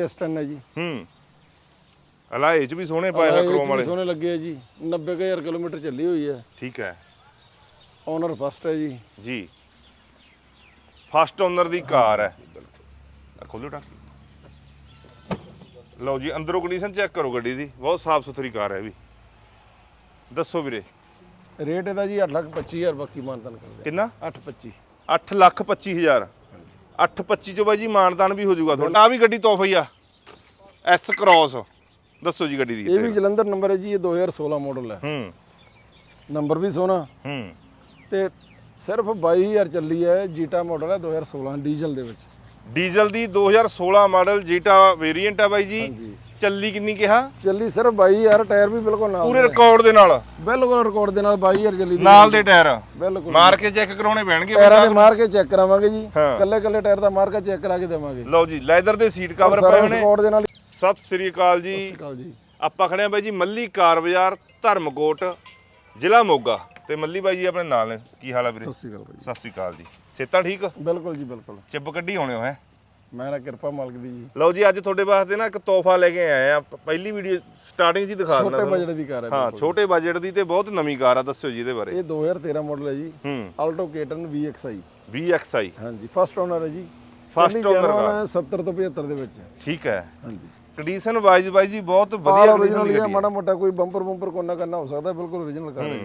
Piston ਹੈ ਜੀ। ਹੂੰ। ਅਲਾਏ ਚ ਵੀ ਸੋਹਣੇ ਪਾਏ ਆ ਕ੍ਰੋਮ ਵਾਲੇ। ਸੋਹਣੇ ਲੱਗੇ ਜੀ। 90000 ਕਿਲੋਮੀਟਰ ਚੱਲੀ ਹੋਈ ਹੈ ਠੀਕ ਹੈ। ਓਨਰ ਫਸਟ ਹੈ ਜੀ। ਜੀ। ਫਸਟ ਓਨਰ ਦੀ ਕਾਰ ਹੈ। ਖੋਲੋ ਡਾਕਟਰ ਲਓ ਜੀ ਅੰਦਰੋਂ ਕੰਡੀਸ਼ਨ ਚੈੱਕ ਕਰੋ ਗੱਡੀ ਦੀ। ਬਹੁਤ ਸਾਫ਼ ਸੁਥਰੀ ਕਾਰ ਹੈ ਵੀ। ਦੱਸੋ ਵੀਰੇ। ਰੇਟ ਇਹਦਾ ਜੀ 8 ਲੱਖ 25000 ਬਾਕੀ ਮਾਨਤਨ ਕਰਦੇ ਕਿੰਨਾ? 8 25 8 ਲੱਖ 25000 825 ਚੋਂ ਬਾਈ ਜੀ ਮਾਨਦਾਨ ਵੀ ਹੋ ਜਾਊਗਾ ਤੁਹਾਡਾ। ਆ ਵੀ ਗੱਡੀ ਤੋਹਫਾ ਹੀ ਆ। ਐਸ ਕ੍ਰੋਸ ਦੱਸੋ ਜੀ ਗੱਡੀ ਦੀ ਇਹ ਵੀ ਜਲੰਧਰ ਨੰਬਰ ਹੈ ਜੀ ਇਹ 2016 ਮਾਡਲ ਹੈ। ਹੂੰ। ਨੰਬਰ ਵੀ ਸੋਹਣਾ। ਹੂੰ। ਤੇ ਸਿਰਫ 22000 ਚੱਲੀ ਹੈ ਜੀਟਾ ਮਾਡਲ ਹੈ 2016 ਡੀਜ਼ਲ ਦੇ ਵਿੱਚ। ਡੀਜ਼ਲ ਦੀ 2016 ਮਾਡਲ ਜੀਟਾ ਵੇਰੀਐਂਟ ਹੈ ਬਾਈ ਜੀ। ਚੱਲੀ ਕਿੰਨੀ ਕਿਹਾ? ਚੱਲੀ ਸਿਰਫ 22000 ਟਾਇਰ ਵੀ ਬਿਲਕੁਲ ਨਾਲ ਪੂਰੇ ਰਿਕਾਰਡ ਦੇ ਨਾਲ? ਬਿਲਕੁਲ ਰਿਕਾਰਡ ਦੇ ਨਾਲ 22000 ਚੱਲੀ ਦੀ ਨਾਲ ਦੇ ਟਾਇਰ? ਬਿਲਕੁਲ। ਮਾਰ ਕੇ ਚੈੱਕ ਕਰਾਉਣੇ ਪੈਣਗੇ ਟਾਇਰਾਂ ਦੇ ਮਾਰ ਕੇ ਚੈੱਕ ਕਰਾਵਾਂਗੇ ਜੀ। ਕੱਲੇ ਕੱਲੇ ਟਾਇਰ ਦਾ ਮਾਰ ਕੇ ਚੈੱਕ ਕਰਾ ਕੇ ਦੇਵਾਂਗੇ। ਲਓ ਜੀ ਲੈਦਰ ਦੇ ਸੀਟ ਕਵਰ ਪਏ ਹੋਣੇ। ਰਿਕਾਰਡ ਦੇ ਨਾਲ ਸਤਿ ਸ੍ਰੀ ਅਕਾਲ ਜੀ। ਸਤਿ ਸ਼੍ਰੀ ਅਕਾਲ ਜੀ। ਆਪਾਂ ਖੜੇ ਆ ਬਾਈ ਜੀ ਮੱਲੀ ਕਾਰ ਬਾਜ਼ਾਰ ਧਰਮਕੋਟ ਜ਼ਿਲ੍ਹਾ ਮੋਗਾ। ਤੇ ਮੱਲੀ ਬਾਈ ਜੀ ਆਪਣੇ ਨਾਲ ਨੇ। ਕੀ ਹਾਲ ਹੈ ਵੀਰੇ? ਸਤਿ ਸ਼੍ਰੀ ਅਕਾਲ ਭਾਈ ਸਤਿ ਸ੍ਰੀ ਅਕਾਲ ਜੀ। ਸੇਤਾ ਠੀਕ? ਬਿਲਕੁਲ ਜੀ ਬਿਲਕੁਲ। ਚਿੱਬ ਕੱਢੀ ਆਉਣੇ ਹੋ ਹੈ? ਮੈਂ ਨਾ ਕਿਰਪਾ ਮਾਲਕ ਦੀ ਜੀ। ਲਓ ਜੀ ਅੱਜ ਤੁਹਾਡੇ ਵਾਸਤੇ ਨਾ ਇੱਕ ਤੋਹਫਾ ਲੈ ਕੇ ਆਏ ਆ। ਪਹਿਲੀ ਵੀਡੀਓ ਸਟਾਰਟਿੰਗ 'ਚ ਹੀ ਦਿਖਾ ਦਿੰਦਾ ਛੋਟੇ। ਬਜਟ ਦੀ ਕਾਰ ਹੈ ਹਾਂ ਛੋਟੇ ਬਜਟ ਦੀ ਤੇ ਬਹੁਤ ਨਵੀਂ ਕਾਰ ਆ ਦੱਸਿਓ ਜੀ ਇਹਦੇ ਬਾਰੇ। ਇਹ 2013 ਮਾਡਲ ਹੈ ਜੀ। Alto K ten VXI VXI ਹਾਂਜੀ ਫਸਟ ਓਨਰ ਹੈ ਜੀ। Genuine ਕਾਰ। ਹੈ 70 ਤੋਂ 75 ਦੇ ਵਿੱਚ। ਠੀਕ ਹੈ। ਹਾਂਜੀ। ਕੰਡੀਸ਼ਨ ਵਾਈਜ਼ ਬਾਈ ਜੀ ਬਹੁਤ ਵਧੀਆ ਕੰਡੀਸ਼ਨ ਹੀ ਦੀ ਮਾੜਾ ਮੋਟਾ ਕੋਈ ਬੰਪਰ ਬੰਪਰ ਕੋਨਾ ਕਰਨਾ ਹੋ ਸਕਦਾ ਬਿਲਕੁਲ origignal ਕਾਰ। ਹੈ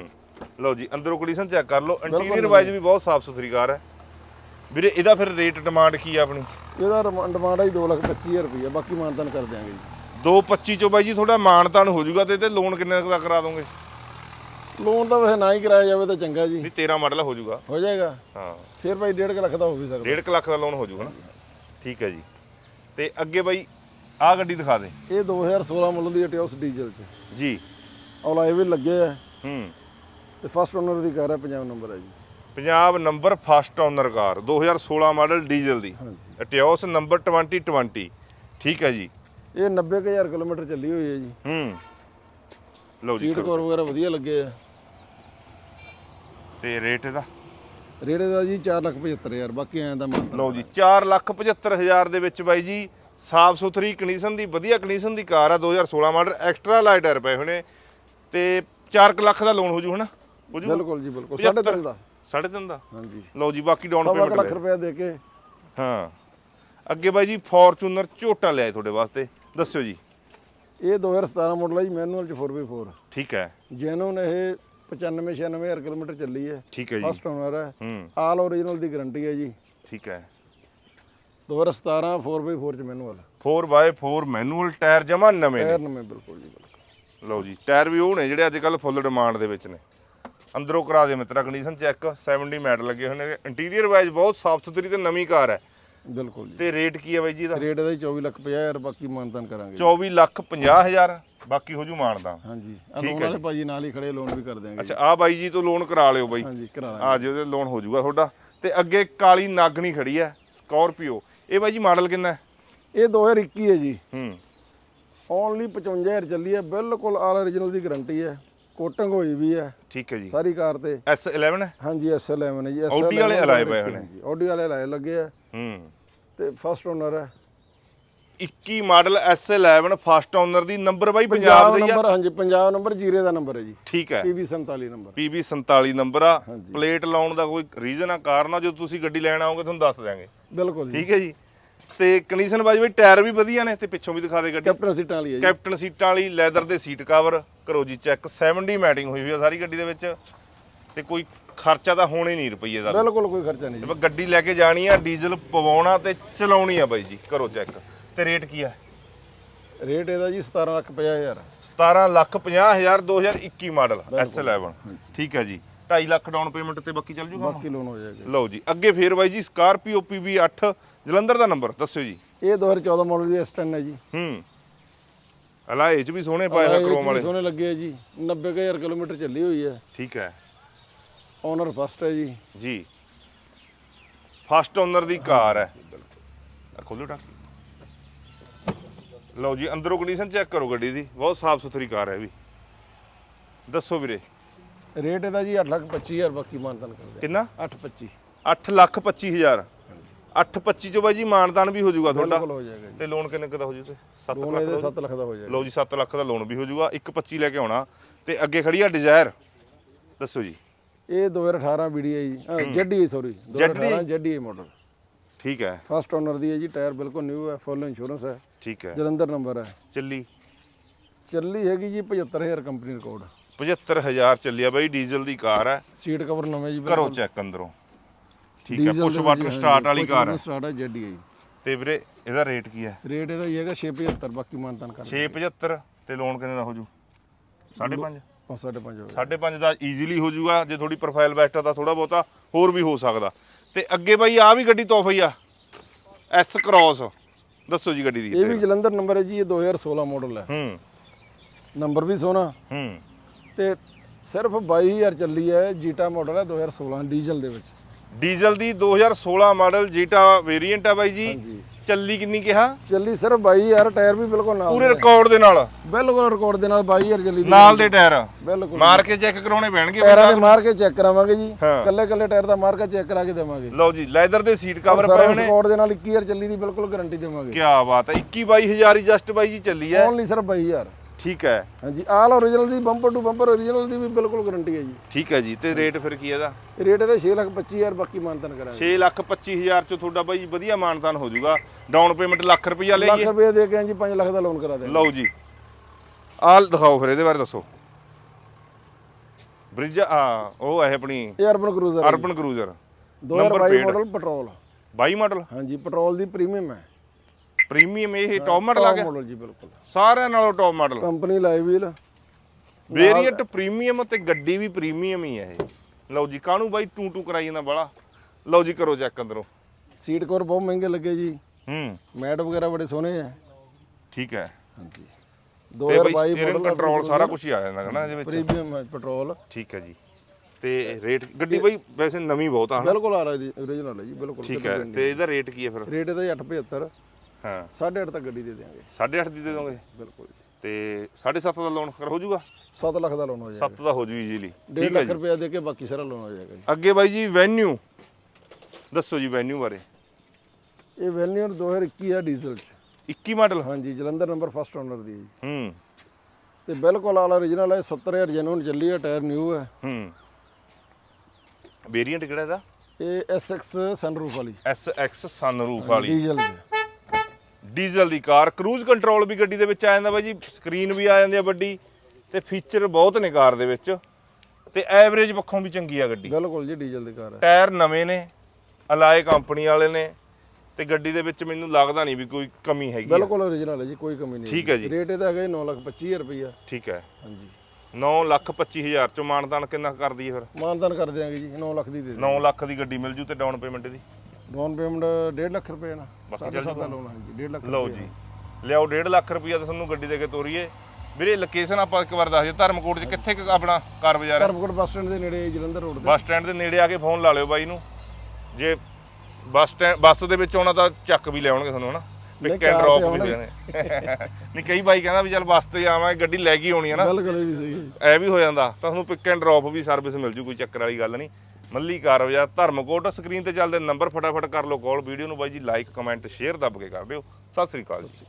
ਲਓ ਜੀ ਅੰਦਰੋਂ ਕੰਡੀਸ਼ਨ ਚੈੱਕ ਕਰ ਲਓ। ਇੰਟੀਰੀਅਰ ਵਾਈਜ਼ ਵੀ ਬਹੁਤ ਸਾਫ਼ ਸੁਥਰੀ ਕਾਰ ਹੈ। ਵੀਰੇ ਇਹਦਾ ਫਿਰ ਰੇਟ ਡਿਮਾਂਡ ਕੀ ਆ ਆਪਣੀ? ਇਹਦਾ ਡਿਮਾਂਡ ਹੈ 225000 ਰੁਪਏ ਬਾਕੀ ਮਾਨਤਨ ਕਰ ਦਿਆਂਗੇ ਜੀ। 225 ਚੋਂ ਬਾਈ ਜੀ ਤੁਹਾਡਾ ਮਾਨਤਾਨ ਹੋ ਜਾਊਗਾ ਤੇ ਤੇ ਲੋਨ ਕਿੰਨੇ ਕੁ ਦਾ ਕਰਾ ਦੋਗੇ? ਲੋਨ ਤਾਂ ਵੈਸੇ ਨਾ ਹੀ ਕਰਾਇਆ ਜਾਵੇ ਤਾਂ ਚੰਗਾ ਜੀ। ਨਹੀਂ 13 ਮਾਡਲ ਹੋ ਜਾਊਗਾ। ਹੋ ਜਾਏਗਾ? ਹਾਂ। ਫਿਰ ਭਾਈ 1.5 ਲੱਖ ਦਾ ਹੋ ਵੀ ਸਕਦਾ। 1.5 ਲੱਖ ਦਾ ਲੋਨ ਹੋ ਜਾਊਗਾ ਨਾ? ਠੀਕ ਹੈ ਜੀ। ਤੇ ਅੱਗੇ ਬਾਈ ਆਹ ਗੱਡੀ ਦਿਖਾ ਦੇ। ਇਹ 2016 ਮਾਡਲ ਦੀ ਟਿਓਸ ਡੀਜ਼ਲ ਚ। ਜੀ। ਔਲਾਏ ਵੀ ਲੱਗੇ ਆ। ਹੂੰ। ਤੇ ਫਸਟ ਓਨਰ ਦੀ ਕਾਰ ਹੈ ਪੰਜਾਬ ਨੰਬਰ ਹੈ ਜੀ। Punjab number first owner car 2016 model diesel ਦੀ। ਹਾਂਜੀ। ਟਿਓਸ ਨੰਬਰ 2020 ਠੀਕ ਹੈ ਜੀ। ਇਹ 90000 ਕਿਲੋਮੀਟਰ ਚੱਲੀ ਹੋਈ ਹੈ ਜੀ। ਹੂੰ। ਲਓ ਜੀ ਸੀਟ ਕਵਰ ਵਗੈਰਾ ਵਧੀਆ ਲੱਗੇ ਆ। ਤੇ ਰੇਟ ਇਹਦਾ? ਰੇਟ ਦਾ ਜੀ 475000 ਬਾਕੀ ਐਂ ਦਾ ਮਾਨਤਨ ਲਓ ਜੀ 475000 ਦੇ ਵਿੱਚ ਬਾਈ ਜੀ ਸਾਫ਼ ਸੁਥਰੀ ਕੰਡੀਸ਼ਨ ਦੀ ਵਧੀਆ ਕੰਡੀਸ਼ਨ ਦੀ ਕਾਰ ਆ 2016 ਮਾਡਲ ਐਕਸਟਰਾ ਲਾਈਟ ਟਾਇਰ ਪਏ ਹੋਏ ਨੇ ਤੇ 4 ਲੱਖ ਦਾ ਲੋਨ ਹੋ ਜੂ ਹਨਾ? ਬਿਲਕੁਲ ਜੀ ਬਿਲਕੁਲ ਸਾਢੇ ਤਿੰਨ ਦਾ। ਸਾਢੇ ਤਿੰਨ ਦਾ? ਹਾਂਜੀ। ਲਓ ਜੀ ਬਾਕੀ ਡਾਊਨ ਸਵਾ ਕੁ ਪੇਮੈਂਟ ਲੱਖ ਰੁਪਏ ਦੇ ਕੇ। ਹਾਂ। ਅੱਗੇ ਬਾਈ ਜੀ ਫੋਰਚੂਨਰ ਝੋਟਾ ਲਿਆਏ ਤੁਹਾਡੇ ਵਾਸਤੇ। ਦੱਸਿਓ ਜੀ। ਇਹ 2017 ਮਾਡਲ ਹੈ ਜੀ ਮੈਨੂਅਲ ਚ 4x4 ਠੀਕ ਹੈ। ਜੈਨੂਨ ਇਹ 95 96000 ਕਿਲੋਮੀਟਰ ਚੱਲੀ ਹੈ। ਠੀਕ ਹੈ ਜੀ। ਫਸਟ ਓਨਰ ਹੈ। ਹੂੰ। ਆਲ ਓਰੀਜਨਲ ਦੀ ਗਾਰੰਟੀ ਹੈ ਜੀ। ਠੀਕ ਹੈ। 2017 4x4 ਚ ਮੈਨੂਅਲ 4x4 ਮੈਨੂਅਲ ਟਾਇਰ ਜਮਾ ਨਵੇਂ ਨੇ। ਟਾਇਰ ਨਵੇਂ ਬਿਲਕੁਲ ਜੀ ਬਿਲਕੁਲ। ਲਓ ਜੀ ਟਾਇਰ ਵੀ ਉਹ ਨੇ ਜਿਹੜੇ ਅੱਜ ਕੱਲ ਫੁੱਲ ਡਿਮਾਂਡ ਦੇ ਵਿੱਚ ਨੇ। ਅੰਦਰੋਂ ਕਰਾ ਦੇ ਮਿੱਤਰਾ ਕੰਡੀਸ਼ਨ ਚੈੱਕ 70 ਮੈਟ ਲੱਗੇ ਹੋਏ ਨੇ। ਇੰਟੀਰੀਅਰ ਵਾਈਜ਼ ਬਹੁਤ ਸਾਫ਼ ਸੁਥਰੀ ਤੇ ਨਵੀਂ ਕਾਰ ਹੈ। ਬਿਲਕੁਲ ਜੀ। ਤੇ ਰੇਟ ਕੀ ਹੈ ਬਾਈ ਜੀ ਇਹਦਾ? ਰੇਟ ਇਹਦਾ ਜੀ 24 ਲੱਖ 50000 ਬਾਕੀ ਮਾਨਤਨ ਕਰਾਂਗੇ 24 ਲੱਖ 50 ਹਜ਼ਾਰ ਬਾਕੀ ਹੋ ਜੂ ਮਾਨਦਾ ਹਾਂਜੀ। ਆ ਲੋਨ ਵਾਲੇ ਭਾਜੀ ਨਾਲ ਹੀ ਖੜੇ ਲੋਨ ਵੀ ਕਰ ਦਿਆਂਗੇ ਅੱਛਾ ਆ ਬਾਈ ਜੀ ਤੋਂ ਲੋਨ ਕਰਾ ਲਿਓ ਬਾਈ। ਹਾਂਜੀ ਕਰਾ ਲਾਂਗੇ। ਆ ਜੀ ਉਹਦੇ ਲੋਨ ਹੋ ਜੂਗਾ ਤੁਹਾਡਾ। ਤੇ ਅੱਗੇ ਕਾਲੀ ਨਾਗਣੀ ਖੜੀ ਹੈ ਸਕਾਰਪੀਓ ਇਹ ਬਾਈ ਜੀ ਮਾਡਲ ਕਿੰਨਾ ਹੈ? ਇਹ 2021 ਹੈ ਜੀ। ਹੂੰ। ਓਨਲੀ 55000 ਚੱਲੀ ਹੈ। ਬਿਲਕੁਲ ਆਲ ਓਰੀਜਨਲ ਦੀ ਗਾਰੰਟੀ ਹੈ। ਕੋਟਿੰਗ ਹੋਈ ਵੀ ਹੈ। ਠੀਕ ਹੈ ਜੀ। ਸਾਰੀ ਕਾਰ ਤੇ। S11 ਹੈ? ਹਾਂਜੀ ਐਸਐਲ11 ਹੈ ਜੀ। Audi ਵਾਲੇ ਅਲਾਏ ਪਏ ਹੋਏ ਨੇ। ਹਾਂਜੀ ਆਡੀ ਵਾਲੇ ਲਾਏ ਲੱਗੇ ਆ। ਹੂੰ। ਤੇ ਫਸਟ ਓਨਰ ਹੈ। 21 ਮਾਡਲ S11 ਫਸਟ ਓਨਰ ਦੀ ਨੰਬਰ ਬਾਈ ਪੰਜਾਬ ਦਾ ਨੰਬਰ ਹਾਂਜੀ ਪੰਜਾਬ ਨੰਬਰ ਜੀਰੇ ਦਾ ਨੰਬਰ ਹੈ ਜੀ। ਠੀਕ ਹੈ। PB 47 ਨੰਬਰ PB 47 ਨੰਬਰ ਆ। ਪਲੇਟ ਲਾਉਣ ਦਾ ਕੋਈ ਰੀਜ਼ਨ ਆ ਕਾਰਨ ਆ ਜਦੋਂ ਤੁਸੀਂ ਗੱਡੀ ਲੈਣ ਆਓਗੇ ਤੁਹਾਨੂੰ ਦੱਸ ਦਿਆਂਗੇ। ਬਿਲਕੁਲ ਜੀ। ਠੀਕ ਹੈ ਜੀ। ਤੇ ਕੰਡੀਸ਼ਨ ਵਾਈਜ਼ ਵੀ ਟਾਇਰ ਵੀ ਵਧੀਆ ਨੇ ਤੇ ਪਿੱਛੋਂ ਵੀ ਦਿਖਾ ਦੇ ਗੱਡੀ। ਕੈਪਟਨ ਸੀਟਾਂ ਵਾਲੀ ਹੈ ਜੀ। ਕੈਪਟਨ ਸੀਟਾਂ ਵਾਲੀ ਲੈਦਰ ਦੇ ਸੀਟ ਕਵਰ ਕਰੋ ਜੀ ਚੈੱਕ 70 ਮੈਟਿੰਗ ਹੋਈ ਹੋਈ ਆ ਸਾਰੀ ਗੱਡੀ ਦੇ ਵਿੱਚ। ਤੇ ਕੋਈ ਖਰਚਾ ਤਾਂ ਹੋਣਾ ਹੀ ਨਹੀਂ ਰੁਪਈਏ ਦਾ। ਬਿਲਕੁਲ ਕੋਈ ਖਰਚਾ ਨਹੀਂ ਜੀ। ਤੇ ਗੱਡੀ ਲੈ ਕੇ ਜਾਣੀ ਆ ਡੀਜ਼ਲ ਪਵਾਉਣਾ ਤੇ ਚਲਾਉਣੀ ਆ ਬਾਈ ਜੀ ਕਰੋ ਚੈੱਕ ਤੇ ਰੇਟ ਕੀ ਆ? ਰੇਟ ਇਹਦਾ ਜੀ 17 ਲੱਖ 50000 17 ਲੱਖ 50 ਹਜ਼ਾਰ 2021 ਮਾਡਲ S11 ਠੀਕ ਹੈ ਜੀ। 2.5 ਲੱਖ ਡਾਊਨ ਪੇਮੈਂਟ ਤੇ ਬਾਕੀ ਚੱਲ ਜੂਗਾ ਬਾਕੀ ਲੋਨ ਹੋ ਜਾਏਗਾ ਲਓ ਜੀ ਅੱਗੇ ਫੇਰ ਬਾਈ ਜੀ ਸਕਾਰਪੀਓ PB 8 ਜਲੰਧਰ ਦਾ ਨੰਬਰ ਦੱਸਿਓ ਜੀ। ਇਹ 2014 ਮਾਡਲ ਦੀ S10 ਹੈ ਜੀ। ਹੂੰ। ਅਲਾਏ ਚ ਵੀ ਸੋਹਣੇ ਪਾਏ ਹੋਏ ਕ੍ਰੋਮ ਵਾਲੇ। ਸੋਹਣੇ ਲੱਗੇ ਆ ਜੀ। 90000 ਕਿਲੋਮੀਟਰ ਚੱਲੀ ਹੋਈ ਹੈ। ਠੀਕ ਹੈ। ਓਨਰ ਫਸਟ ਹੈ ਜੀ। ਜੀ। ਫਸਟ ਓਨਰ ਦੀ ਕਾਰ ਹੈ। ਖੋਲੋ ਟਾਕੀ ਲਓ ਜੀ ਅੰਦਰੋਂ ਕੰਡੀਸ਼ਨ ਚੈੱਕ ਕਰੋ ਗੱਡੀ ਦੀ। ਬਹੁਤ ਸਾਫ਼ ਸੁਥਰੀ ਕਾਰ ਹੈ ਵੀ। ਦੱਸੋ ਵੀਰੇ। ਰੇਟ ਇਹਦਾ ਜੀ 8 ਲੱਖ 25000 ਬਾਕੀ ਮਾਨਤਨ ਕਰਦੇ ਕਿੰਨਾ? 825 8 ਲੱਖ 25 ਹਜ਼ਾਰ। 825 ਚੋਂ ਬਾਈ ਜੀ ਮਾਨਦਾਨ ਵੀ ਹੋ ਜਾਊਗਾ ਤੁਹਾਡਾ। ਬਿਲਕੁਲ ਹੋ ਜਾਏਗਾ ਜੀ। ਤੇ ਲੋਨ ਕਿੰਨੇ ਕੁ ਦਾ ਹੋ ਜੂ ਤੇ? 7 ਲੋਨ ਲੱਖ ਇਹਦੇ ਦਾ 7 ਲੱਖ ਦਾ ਹੋ ਜਾਏਗਾ। ਲਓ ਜੀ 7 ਲੱਖ ਦਾ ਲੋਨ ਵੀ ਹੋ ਜਾਊਗਾ। 125 ਲੈ ਕੇ ਆਉਣਾ। ਤੇ ਅੱਗੇ ਖੜੀ ਆ ਡਿਜ਼ਾਇਰ ਦੱਸੋ ਜੀ। ਇਹ 2018 ਵੀਡੀਆਈ ਜੀ। ਜੈਡੀ ਸੌਰੀ 2018 ਜੈਡੀ ਮਾਡਲ ਠੀਕ ਹੈ। ਫਸਟ ਓਨਰ ਦੀ ਹੈ ਜੀ। ਟਾਇਰ ਬਿਲਕੁਲ ਨਿਊ ਹੈ। ਫੁੱਲ ਇੰਸ਼ੋਰੈਂਸ ਹੈ। ਠੀਕ ਹੈ। ਜਲੰਧਰ ਨੰਬਰ ਹੈ। ਚੱਲੀ। ਚੱਲੀ ਹੈਗੀ ਜੀ 75000 ਕੰਪਨੀ ਰਿਕਾਰਡ 75000 ਚੱਲਿਆ ਬਾਈ ਡੀਜ਼ਲ ਦੀ ਕਾਰ ਹੈ ਸੀਟ ਕਵਰ ਨਵੇਂ ਜੀ ਕਰੋ ਚੈੱਕ ਅੰਦਰੋਂ। ਠੀਕ ਹੈ ਪੁਸ਼ ਬਟਨ ਸਟਾਰਟ ਵਾਲੀ ਕਾਰ ਹੈ ਸਟਾਰਟ ਹੈ ਜੈਡੀ ਹੈ ਜੀ। ਤੇ ਵੀਰੇ ਇਹਦਾ ਰੇਟ ਕੀ ਹੈ ਰੇਟ ਇਹਦਾ ਹੀ ਹੈਗਾ 675 ਬਾਕੀ ਮਾਨਤਾਨ ਕਰ 675 ਤੇ ਲੋਨ ਕਿੰਨੇ ਦਾ ਹੋ ਜੂ? 5.5 5.5 ਹੋ 5.5 ਦਾ ਈਜ਼ੀਲੀ ਹੋ ਜਾਊਗਾ ਜੇ ਥੋੜੀ ਪ੍ਰੋਫਾਈਲ ਬੈਸਟ ਆ ਤਾਂ ਥੋੜਾ ਬਹੁਤਾ ਹੋਰ ਵੀ ਹੋ ਸਕਦਾ। ਤੇ ਅੱਗੇ ਬਾਈ ਆ ਵੀ ਗੱਡੀ ਤੋਹਫਾ ਹੀ ਆ। ਐਸ ਕ੍ਰਾਸ ਦੱਸੋ ਜੀ ਗੱਡੀ ਦੀ ਇਹ ਵੀ ਜਲੰਧਰ ਨੰਬਰ ਹੈ ਜੀ ਇਹ 2016 ਮਾਡਲ ਹੈ। ਹੂੰ। ਨੰਬਰ ਵੀ ਸੋਹਣਾ। ਹੂੰ। ਤੇ ਸਿਰਫ 22000 ਚੱਲੀ ਹੈ ਜੀਟਾ ਮਾਡਲ ਹੈ 2016 ਡੀਜ਼ਲ ਦੇ ਵਿੱਚ। ਡੀਜ਼ਲ ਦੀ 2016 ਮਾਡਲ ਜੀਟਾ ਵੇਰੀਐਂਟ ਆ ਬਾਈ ਜੀ। ਚੱਲੀ ਕਿੰਨੀ ਕਿਹਾ? ਚੱਲੀ ਸਿਰਫ 22000 ਟਾਇਰ ਵੀ ਬਿਲਕੁਲ ਨਾਲ ਪੂਰੇ ਰਿਕਾਰਡ ਦੇ ਨਾਲ? ਬਿਲਕੁਲ ਰਿਕਾਰਡ ਦੇ ਨਾਲ 22000 ਚੱਲੀ ਨਾਲ ਦੇ ਟਾਇਰ? ਬਿਲਕੁਲ। ਮਾਰ ਕੇ ਚੈੱਕ ਕਰਾਉਣੇ ਪੈਣਗੇ ਟਾਇਰਾਂ ਦੇ ਮਾਰ ਕੇ ਚੈੱਕ ਕਰਾਵਾਂਗੇ ਜੀ। ਹਾਂ। ਕੱਲੇ ਕੱਲੇ ਟਾਇਰ ਦਾ ਮਾਰ ਕੇ ਚੈੱਕ ਕਰਾ ਕੇ ਦੇਵਾਂਗੇ। ਲਓ ਜੀ ਲੈਦਰ ਦੇ ਸੀਟ ਕਵਰ ਪਏ ਹੋਣੇ। ਰਿਕਾਰਡ ਦੇ ਨਾਲ 21000 ਚੱਲੀ ਦੀ ਬਿਲਕੁਲ ਗਾਰੰਟੀ ਦੇਵਾਂਗੇ। ਕੀ ਬਾਤ ਹੈ 21 22000 ਹੀ ਜਸਟ ਬਾਈ ਜੀ ਚੱਲੀ ਹੈ। ਓਨਲੀ ਸਿਰਫ 22000 ਠੀਕ ਹੈ। ਹਾਂਜੀ ਆਲ ਓਰੀਜਨਲ ਦੀ ਬੰਪਰ ਟੂ ਬੰਪਰ ਓਰੀਜਨਲ ਦੀ ਵੀ ਬਿਲਕੁਲ ਗਾਰੰਟੀ ਹੈ ਜੀ। ਠੀਕ ਹੈ ਜੀ ਤੇ ਰੇਟ ਫਿਰ ਕੀ ਇਹਦਾ? ਰੇਟ ਇਹਦਾ 625000 ਬਾਕੀ ਮਾਨਤਨ ਕਰਾਂਗੇ। 6 ਲੱਖ 25000 ਚ ਤੁਹਾਡਾ ਬਾਈ ਵਧੀਆ ਮਾਨਤਾਨ ਹੋ ਜਾਊਗਾ। ਡਾਊਨ ਪੇਮੈਂਟ ਲੱਖ ਰੁਪਈਆ ਲੱਖ ਲਈਏ ਰੁਪਏ ਦੇ ਕੇ ਜੀ 5 ਲੱਖ ਦਾ ਲੋਨ ਕਰਾ ਦੇ ਲਓ ਜੀ। ਆਲ ਦਿਖਾਓ ਫਿਰ ਇਹਦੇ ਬਾਰੇ ਦੱਸੋ। ਬ੍ਰਿਜ ਆ ਉਹ ਹੈ ਆਪਣੀ ਇਹ urban cruiser urban cruiser 2022 model petrol 22 model ਹਾਂਜੀ ਪੈਟਰੋਲ ਦੀ ਪ੍ਰੀਮੀਅਮ ਹੈ। ਪ੍ਰੀਮੀਅਮ ਇਹ ਟੌਪ ਮਾਡਲ ਆ ਗਿਆ। ਮਾਡਲ ਜੀ ਬਿਲਕੁਲ। ਸਾਰਿਆਂ ਨਾਲੋਂ top model company live wheel variant premium ਤੇ ਗੱਡੀ ਵੀ ਪ੍ਰੀਮੀਅਮ ਹੀ ਹੈ ਇਹ। ਲਓ ਜੀ ਕਾਹਨੂੰ ਬਾਈ ਟੂ ਟੂ ਕਰਾਈ ਜਾਂਦਾ ਬਾਲਾ ਲਓ ਜੀ ਕਰੋ ਚੈੱਕ ਅੰਦਰੋਂ। ਸੀਟ ਕਵਰ ਬਹੁਤ ਮਹਿੰਗੇ ਲੱਗੇ ਜੀ। ਹੂੰ। ਮੈਟ ਵਗੈਰਾ ਬੜੇ ਸੋਹਣੇ ਆ। ਠੀਕ ਹੈ। ਹਾਂਜੀ। ਤੇ ਬਾਈ 2022 ਸਟੀਅਰਿੰਗ ਮਾਡਲ ਕੰਟਰੋਲ ਸਾਰਾ ਕੁਝ ਹੀ ਆ ਜਾਂਦਾ ਹੈ ਨਾ ਇਹਦੇ ਵਿੱਚ। ਪ੍ਰੀਮੀਅਮ ਪੈਟਰੋਲ ਠੀਕ ਹੈ ਜੀ। ਤੇ ਰੇਟ ਗੱਡੀ ਬਾਈ ਵੈਸੇ ਨਵੀਂ ਬਹੁਤ ਆ ਹਨਾ। ਬਿਲਕੁਲ ਆ ਰਿਹਾ ਜੀ ਓਰੀਜਨਲ ਹੈ ਜੀ ਬਿਲਕੁਲ। ਠੀਕ ਹੈ। ਤੇ ਇਹਦਾ ਰੇਟ ਕੀ ਹੈ ਫਿਰ? ਰੇਟ ਇਹਦਾ 875 ਹਾਂ। 8.5 ਤੱਕ ਗੱਡੀ ਦੇ ਦੇਵਾਂਗੇ 8.5 ਦੀ ਦੇ ਦੋਗੇ। ਬਿਲਕੁਲ ਤੇ 7.5 ਦਾ ਲੋਨ ਕਰ ਹੋ ਜਾਊਗਾ 7 ਲੱਖ ਦਾ ਲੋਨ ਹੋ ਜਾਏਗਾ 7 ਦਾ ਹੋ ਜੂ। ਈਜ਼ੀਲੀ 1.5 ਲੱਖ ਰੁਪਏ ਦੇ ਕੇ ਬਾਕੀ ਸਾਰਾ ਲੋਨ ਹੋ ਜਾਏਗਾ ਜੀ। ਅੱਗੇ ਬਾਈ ਜੀ ਵੈਨਿਊ ਦੱਸੋ ਜੀ ਵੈਨਿਊ ਬਾਰੇ। ਇਹ ਵੈਲਿਊਰ 2021 ਆ ਡੀਜ਼ਲ ਚ। 21 ਮਾਡਲ ਹਾਂਜੀ ਜਲੰਧਰ ਨੰਬਰ ਫਸਟ ਓਨਰ ਦੀ ਜੀ। ਹੂੰ। ਤੇ ਬਿਲਕੁਲ ਆਲ ਓਰੀਜਨਲ ਹੈ 70000 ਜੈਨੂਨ ਚੱਲੀ ਹੈ ਟਾਇਰ ਨਿਊ ਹੈ। ਹੂੰ। ਵੇਰੀਐਂਟ ਕਿਹੜਾ ਇਹਦਾ? ਇਹ SX ਸਨਰੂਫ ਵਾਲੀ। SX ਸਨਰੂਫ ਵਾਲੀ। ਡੀਜ਼ਲ ਦੀ ਡੀਜ਼ਲ ਦੀ ਕਾਰ ਕਰੂਜ਼ ਕੰਟਰੋਲ ਵੀ ਗੱਡੀ ਦੇ ਵਿੱਚ ਆ ਜਾਂਦਾ ਬਾਈ ਜੀ ਸਕਰੀਨ ਵੀ ਆ ਜਾਂਦੀ ਆ ਵੱਡੀ ਤੇ ਫੀਚਰ ਬਹੁਤ ਨੇ ਕਾਰ ਦੇ ਵਿੱਚ ਤੇ ਐਵਰੇਜ ਪੱਖੋਂ ਵੀ ਚੰਗੀ ਆ ਗੱਡੀ। ਬਿਲਕੁਲ ਜੀ ਡੀਜ਼ਲ ਦੀ ਕਾਰ ਹੈ ਟਾਇਰ ਨਵੇਂ ਨੇ ਅਲਾਏ ਕੰਪਨੀ ਵਾਲੇ ਨੇ ਤੇ ਗੱਡੀ ਦੇ ਵਿੱਚ ਮੈਨੂੰ ਲੱਗਦਾ ਨਹੀਂ ਵੀ ਕੋਈ ਕਮੀ ਹੈਗੀ। ਬਿਲਕੁਲ ਓਰੀਜਨਲ ਹੈ ਜੀ ਕੋਈ ਕਮੀ ਨਹੀਂ ਠੀਕ ਹੈ ਜੀ। ਰੇਟ ਇਹਦਾ ਹੈਗਾ 9,25,000 ਰੁਪਈਆ। ਠੀਕ ਹੈ। ਹਾਂਜੀ। 9 ਲੱਖ 25 ਹਜ਼ਾਰ ਚੋਂ ਮਾਨਦਾਨ ਕਿੰਨਾ ਕੁ ਕਰ ਦਈਏ ਫਿਰ? ਮਾਨਦਾਨ ਕਰ ਦਿਆਂਗੇ ਜੀ 9 ਲੱਖ ਦੀ ਦੇ 9 ਲੱਖ ਦੀ ਗੱਡੀ ਮਿਲ ਜੂ ਤੇ ਡਾਊਨ ਪੇਮੈਂਟ ਦੀ। ਡਾਊਨ ਪੇਮੈਂਟ 1.5 ਲੱਖ ਰੁਪਏ ਨਾ ਬਾਕੀ 7.5 ਦਾ ਲੋਨ ਹਾਂਜੀ 1.5 ਲੱਖ ਲਓ ਜੀ। ਲਿਆਓ 1.5 ਲੱਖ ਰੁਪਈਆ ਤੇ ਤੁਹਾਨੂੰ ਗੱਡੀ ਦੇ ਕੇ ਤੋਰੀਏ। ਵੀਰੇ ਲੋਕੇਸ਼ਨ ਆਪਾਂ ਇੱਕ ਵਾਰ ਦੱਸ ਦਿਓ ਧਰਮਕੋਟ 'ਚ ਕਿੱਥੇ ਕੁ ਆਪਣਾ ਕਾਰ ਬਾਜ਼ਾਰ ਹੈ? ਧਰਮਕੋਟ ਬੱਸ ਸਟੈਂਡ ਦੇ ਨੇੜੇ ਜਲੰਧਰ ਰੋਡ ਤੇ। ਬੱਸ ਸਟੈਂਡ ਦੇ ਨੇੜੇ ਆ ਕੇ ਫੋਨ ਲਾ ਲਿਓ ਬਾਈ ਨੂੰ। ਜੇ ਬੱਸ ਸਟੈਂਡ ਬੱਸ ਦੇ ਵਿੱਚ ਆਉਣਾ ਤਾਂ ਚੱਕ ਵੀ ਲਿਆਉਣਗੇ ਤੁਹਾਨੂੰ ਹਨਾ? ਪਿਕ ਐਂਡ ਡ੍ਰੌਪ ਵੀ ਦੇਣੇ। ਨਹੀਂ ਕਈ ਬਾਈ ਕਹਿੰਦਾ ਵੀ ਚੱਲ ਬੱਸ ਤੇ ਆਵਾਂਗੇ ਗੱਡੀ ਲੈ ਕੇ ਹੀ ਆਉਣੀ ਹੈ ਨਾ। ਬਿਲਕੁਲ ਵੀ ਸਹੀ। ਐ ਵੀ ਹੋ ਜਾਂਦਾ ਤਾਂ ਤੁਹਾਨੂੰ ਪਿਕ ਐਂਡ ਡ੍ਰੌਪ ਵੀ ਸਰਵਿਸ ਮਿਲ ਜੂ ਕੋਈ ਚੱਕਰ ਵਾਲੀ ਗੱਲ ਨਹੀਂ। ਮੱਲੀ ਕਾਰ ਧਰਮਕੋਟ ਸਕਰੀਨ ਤੇ ਚੱਲਦੇ ਨੰਬਰ ਫਟਾਫਟ ਕਰ ਲਓ ਕਾਲ। ਵੀਡੀਓ ਨੂੰ ਬਾਈ ਜੀ ਲਾਈਕ ਕਮੈਂਟ ਸ਼ੇਅਰ ਦੱਬ ਕੇ ਕਰ ਦਿਓ। ਸਤਿ ਸ੍ਰੀ ਅਕਾਲ ਜੀ।